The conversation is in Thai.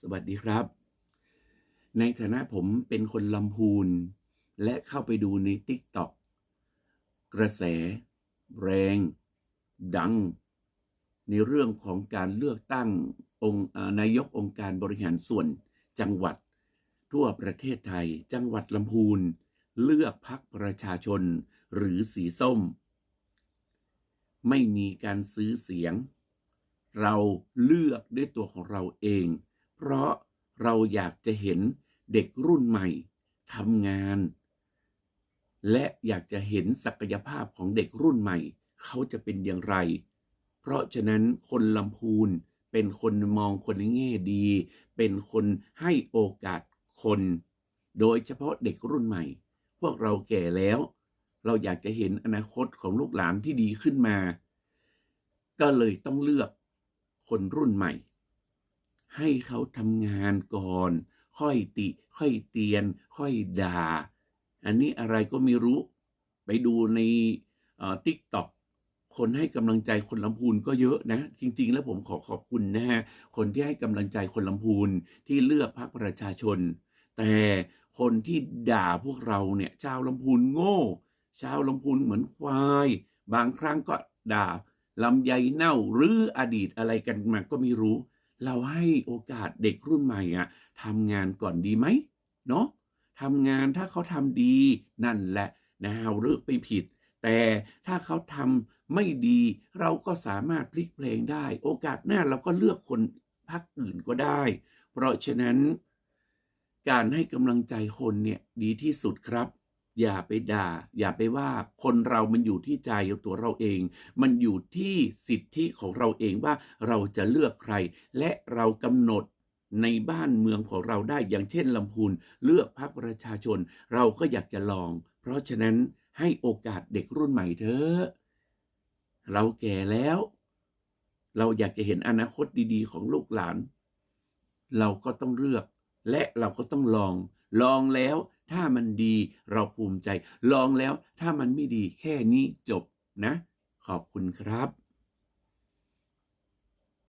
สวัสดีครับ ในฐานะผมเป็นคนลำพูน และเข้าไปดูใน t ิ k t o k กระแส แรง ดัง ในเรื่องของการเลือกตั้งองค์นายกองค์การบริหารส่วนจังหวัด ทั่วประเทศไทย จังหวัดลำพูน เลือกพักประชาชนหรือสีส้ม ไม่มีการซื้อเสียง เราเลือกด้วยตัวของเราเอง เพราะเราอยากจะเห็นเด็กรุ่นใหม่ทำงาน และอยากจะเห็นศักยภาพของเด็กรุ่นใหม่ เขาจะเป็นอย่างไร เพราะฉะนั้นคนลำพูนเป็นคนมองคนในแง่ดี เป็นคนให้โอกาสคน โดยเฉพาะเด็กรุ่นใหม่ พวกเราแก่แล้ว เราอยากจะเห็นอนาคตของลูกหลานที่ดีขึ้นมา ก็เลยต้องเลือกคนรุ่นใหม่ ให้เขาทำงานก่อน ค่อยติ ค่อยเตียน ค่อยด่า อันนี้อะไรก็ไม่รู้ ไปดูในทิกตอกคนให้กำลังใจคนลำพูนก็เยอะนะ จริง ๆ แล้วผมขอขอบคุณนะฮะคนที่ให้กำลังใจคนลำพูนที่เลือกพรรคประชาชน แต่คนที่ด่าพวกเราเนี่ยชาวลำพูนโง่ ชาวลำพูนเหมือนควาย บางครั้งก็ด่าลำไยเน่าหรืออดีตอะไรกันมาก็ไม่รู้ เราให้โอกาสเด็กรุ่นใหม่อะทำงานก่อนดีไหมเนาะทำงานถ้าเขาทำดีนั่นแหละนะเราเลือกไปผิด แต่ถ้าเขาทำไม่ดี เราก็สามารถพลิกเพลงได้ โอกาสหน้าเราก็เลือกคนพักอื่นก็ได้ เพราะฉะนั้น การให้กำลังใจคนเนี่ยดีที่สุดครับ อย่าไปด่า อย่าไปว่าคนเรามันอยู่ที่ใจตัวเราเอง มันอยู่ที่สิทธิของเราเองว่าเราจะเลือกใคร และเรากำหนดในบ้านเมืองของเราได้อย่างเช่นลำพูนเลือกพรรคประชาชน เราก็อยากจะลอง เพราะฉะนั้นให้โอกาสเด็กรุ่นใหม่เถอะเราแก่แล้ว เราอยากจะเห็นอนาคตดีๆ ของลูกหลาน เราก็ต้องเลือก และเราก็ต้องลอง ลองแล้ว ถ้ามันดีเราภูมิใจ ลองแล้วถ้ามันไม่ดีแค่นี้จบนะ ขอบคุณครับ